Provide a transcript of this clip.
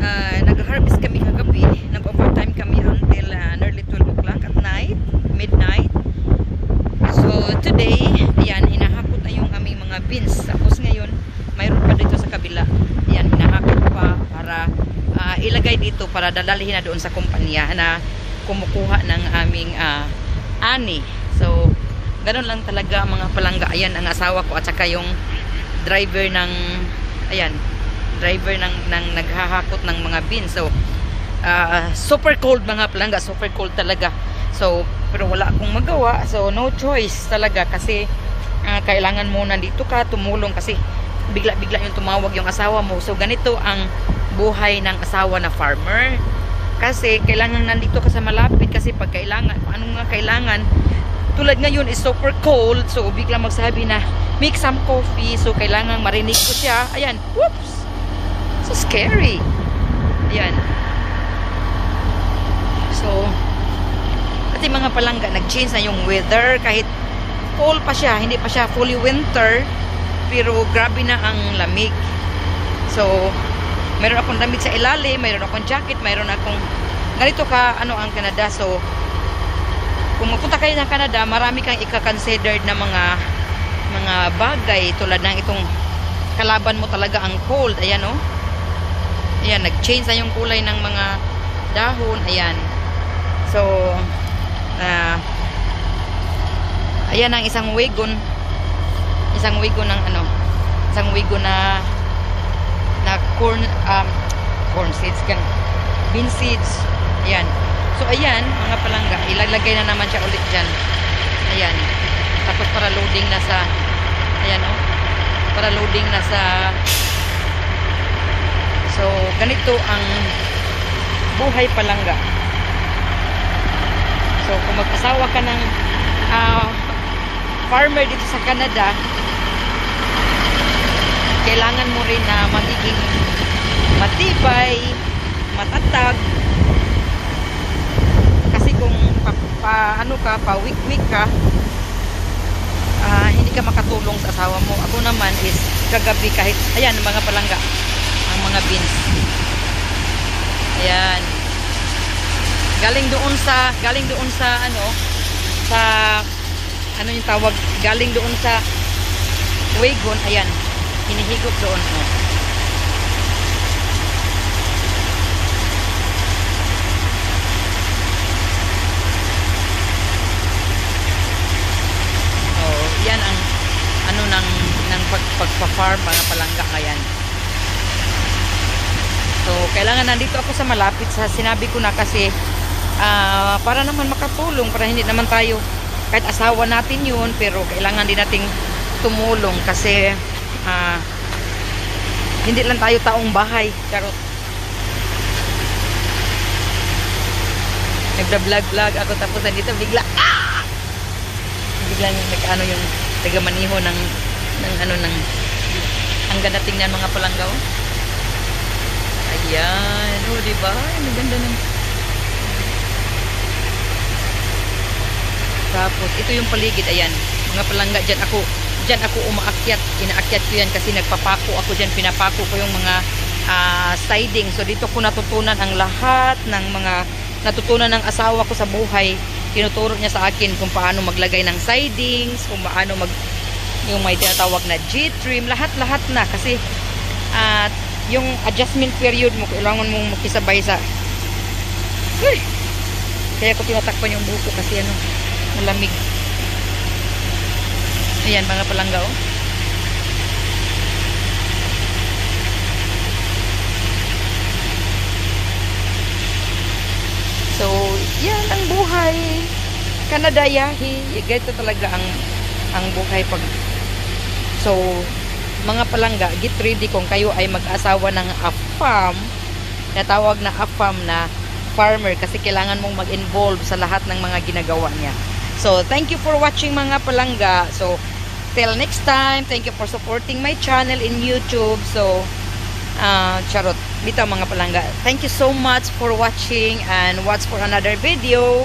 uh, nag-harvest kami kagabi. Nag-overtime kami until uh, nearly 12 o'clock at night, midnight. So, today, yan, hinahakot na yung aming mga beans. Tapos ngayon, mayroon pa dito sa kabila. Yan, hinahakot pa para uh, ilagay dito para dalalihin na doon sa kumpanya na kumukuha ng aming uh, ani. So, ganun lang talaga mga palangga. Ayan, ang asawa ko at saka yung driver ng, ayan, driver ng, ng naghahakot ng mga beans. So, ah, super cold mga palangga, super cold talaga. So, pero wala akong magawa. So, no choice talaga kasi ah, kailangan mo nandito ka tumulong kasi bigla-bigla yung tumawag yung asawa mo. So, ganito ang buhay ng asawa na farmer. Kasi kailangan nandito ka sa malapit kasi pag kailangan, kung ano nga kailangan, tulad ngayon is super cold, so bigla magsabi na, make some coffee, so kailangan marinig ko siya. Ayan, whoops! So scary. Ayan. So, pati mga palangga, nag-change na yung weather, kahit fall pa siya, hindi pa siya fully winter, pero grabe na ang lamig. So, meron akong damit sa ilalim, meron akong jacket, meron akong ganito ka, ano ang Canada. So, kung mapunta kayo ng Canada, marami kang ika-considered na mga mga bagay tulad ng itong kalaban mo talaga ang cold. Ayan, oh. Ayan, nag-change na yung kulay ng mga dahon. Ayan. So, ah, ayan ang isang wagon. Isang wagon ng ano, isang wagon na na corn um, corn seeds kan bean seeds ayan so ayan mga palangga ilalagay na naman siya ulit dyan ayan tapos para loading na sa ayan oh para loading na sa so ganito ang buhay palangga so kung mag-asawa ka ng ah, farmer dito sa Canada kailangan mo rin na magiging matibay, matatag. Kasi kung pa, pa- ano ka, pa weak ka, ah, hindi ka makatulong sa asawa mo. Ako naman is kagabi kahit, ayan, mga palangga, ang mga beans. Ayan. Galing doon sa, galing doon sa, ano, sa, ano yung tawag, galing doon sa wagon, ayan, hinihigop doon. Oh. Oh, yan ang ano ng ng pag, pagpa-farm mga palangga ngayon. Kailangan nandito ako sa malapit sa sinabi ko na kasi ah, para naman makatulong para hindi naman tayo kahit asawa natin yun pero kailangan din nating tumulong kasi ah, hindi lang tayo taong bahay. Charot. Nagda-vlog-vlog ako tapos nandito bigla ah! biglang nag-ano yung taga-maniho ng ng ano ng ang ganda tingnan mga palanggaw ayan. Oh di ba? Ang ganda ng tapos ito yung paligid. Ayan. Mga palangga dyan ako dyan ako umaakyat. Inaakyat ko yan kasi nagpapako ako dyan. Pinapako ko yung mga ah, siding. So dito ko natutunan ang lahat ng mga natutunan ng asawa ko sa buhay. Tinuturo niya sa akin kung paano maglagay ng sidings kung paano mag yung may tinatawag na G-trim. Lahat-lahat na. Kasi at yung adjustment period mo kailangan mong makisabay sa Uy! kaya ko tinatakpan yung buko kasi ano malamig ayan mga palangga oh So, yan ang buhay. Canada yahi. Ganito talaga ang ang buhay pag So, mga palangga, get ready kung kayo ay mag-asawa ng AFAM, natawag na AFAM na farmer kasi kailangan mong mag-involve sa lahat ng mga ginagawa niya. So, thank you for watching mga palangga. So, till next time, thank you for supporting my channel in YouTube. So, ah charot, bitaw mga palangga. Thank you so much for watching and watch for another video.